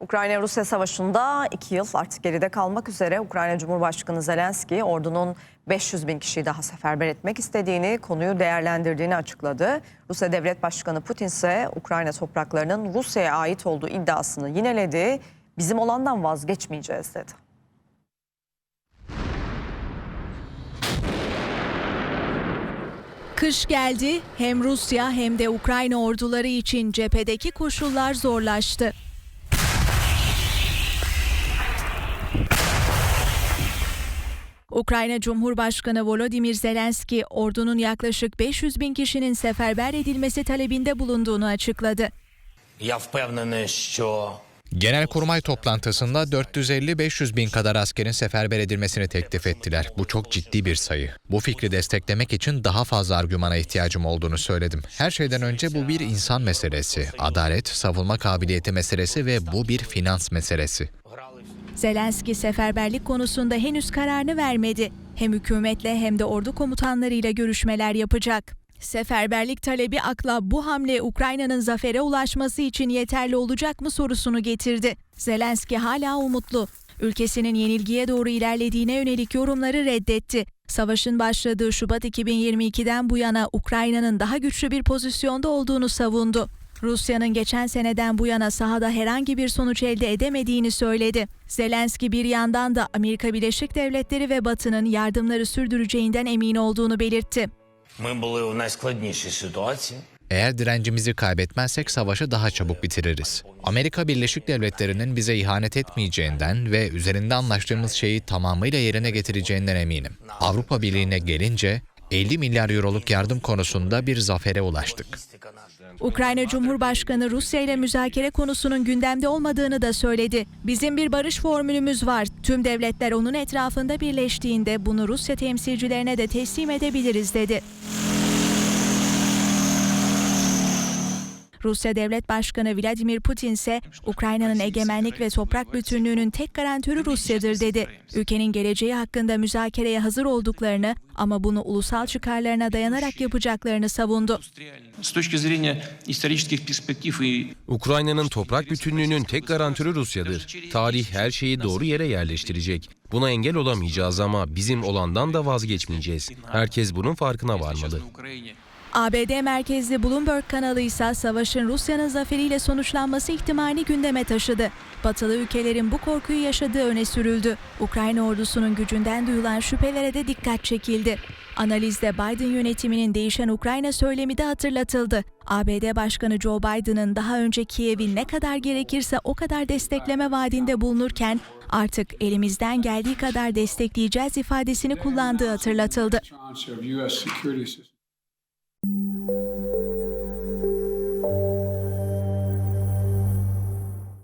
Ukrayna-Rusya savaşında iki yıl artık geride kalmak üzere Ukrayna Cumhurbaşkanı Zelenski ordunun 500 bin kişiyi daha seferber etmek istediğini, konuyu değerlendirdiğini açıkladı. Rusya Devlet Başkanı Putin ise Ukrayna topraklarının Rusya'ya ait olduğu iddiasını yineledi. Bizim olandan vazgeçmeyeceğiz dedi. Kış geldi, hem Rusya hem de Ukrayna orduları için cephedeki koşullar zorlaştı. Ukrayna Cumhurbaşkanı Volodymyr Zelenski ordunun yaklaşık 500 bin kişinin seferber edilmesi talebinde bulunduğunu açıkladı. Genel kurmay toplantısında 450-500 bin kadar askerin seferber edilmesini teklif ettiler. Bu çok ciddi bir sayı. Bu fikri desteklemek için daha fazla argümana ihtiyacım olduğunu söyledim. Her şeyden önce bu bir insan meselesi, adalet, savunma kabiliyeti meselesi ve bu bir finans meselesi. Zelenski seferberlik konusunda henüz kararını vermedi. Hem hükümetle hem de ordu komutanlarıyla görüşmeler yapacak. Seferberlik talebi akla bu hamle Ukrayna'nın zafere ulaşması için yeterli olacak mı sorusunu getirdi. Zelenski hala umutlu. Ülkesinin yenilgiye doğru ilerlediğine yönelik yorumları reddetti. Savaşın başladığı Şubat 2022'den bu yana Ukrayna'nın daha güçlü bir pozisyonda olduğunu savundu. Rusya'nın geçen seneden bu yana sahada herhangi bir sonuç elde edemediğini söyledi. Zelenski bir yandan da Amerika Birleşik Devletleri ve Batı'nın yardımları sürdüreceğinden emin olduğunu belirtti. Eğer direncimizi kaybetmezsek savaşı daha çabuk bitiririz. Amerika Birleşik Devletleri'nin bize ihanet etmeyeceğinden ve üzerinde anlaştığımız şeyi tamamıyla yerine getireceğinden eminim. Avrupa Birliği'ne gelince 50 milyar euroluk yardım konusunda bir zafere ulaştık. Ukrayna Cumhurbaşkanı Rusya ile müzakere konusunun gündemde olmadığını da söyledi. Bizim bir barış formülümüz var. Tüm devletler onun etrafında birleştiğinde bunu Rusya temsilcilerine de teslim edebiliriz dedi. Rusya Devlet Başkanı Vladimir Putin ise Ukrayna'nın egemenlik ve toprak bütünlüğünün tek garantörü Rusya'dır dedi. Ülkenin geleceği hakkında müzakereye hazır olduklarını ama bunu ulusal çıkarlarına dayanarak yapacaklarını savundu. Ukrayna'nın toprak bütünlüğünün tek garantörü Rusya'dır. Tarih her şeyi doğru yere yerleştirecek. Buna engel olamayacağız ama bizim olandan da vazgeçmeyeceğiz. Herkes bunun farkına varmalı. ABD merkezli Bloomberg kanalı ise savaşın Rusya'nın zaferiyle sonuçlanması ihtimalini gündeme taşıdı. Batılı ülkelerin bu korkuyu yaşadığı öne sürüldü. Ukrayna ordusunun gücünden duyulan şüphelere de dikkat çekildi. Analizde Biden yönetiminin değişen Ukrayna söylemi de hatırlatıldı. ABD Başkanı Joe Biden'ın daha önce Kiev'i ne kadar gerekirse o kadar destekleme vaadinde bulunurken artık elimizden geldiği kadar destekleyeceğiz ifadesini kullandığı hatırlatıldı.